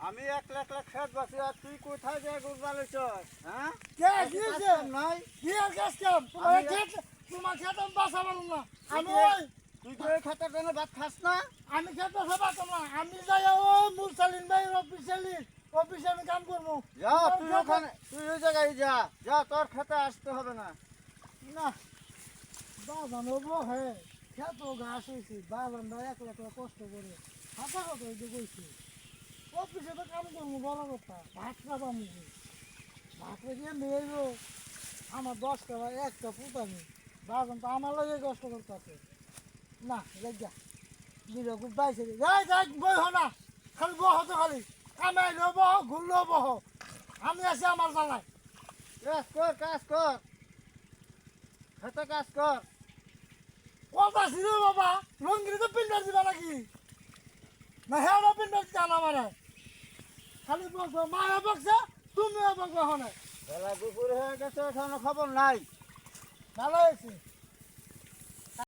আমি এক লাখ লাখ খেত বাসি আর তুই কোথায় যে গুরবালেছ হ্যাঁ? কে দিয়েছে নাই। কি আর কাজ কাম তোমার খেত তোমার খেত আমি বাসা পারুম না। আমি তুই- ওই তুই তো এই খেতের জন্য ভাত খাস না? আমি খেত পারতাম না আমি যাই ও মুরসালিন ভাই অফিসিয়ালি অফিসে আমি কাম করব। যা তুই ওখানে তুই ওই জায়গায় যা। যা তোর খেতে আসতে হবে না। না। বাবা নেব হ্যাঁ। খেত ঘাস হয়েছে। বাবা না এক লাখ কষ্ট করে। হাতা কত হয়েছে? অফিসে তো কাম করব বড় কথা? ভাত খাব আমি। ভাত রেখে মেয়েরও আমার দশ টাকা একটা পুতানি বাবা তো আমার লাগে কষ্ট করতেছে। না লেগা দিলে খুব বাইছে যাই যাই, বই হ না। খালি বহ তো খালি। কামাই লো বহ, ঘুরলো বহ। আমি আছি আমার জানাই কাজ কর কাজ কর। খেতে কাজ কর। কথা ছিল বাবা রঙ্গিরি তো পিন্ডার দিবা নাকি? না হ্যাঁ পিন্ডার দিতে আনা মানে খালি বকবো মায়া বকছে তুমিও বকবো হনে বেলা দুপুর হয়ে গেছে এখনও খবর নাই। ভালো হয়েছে?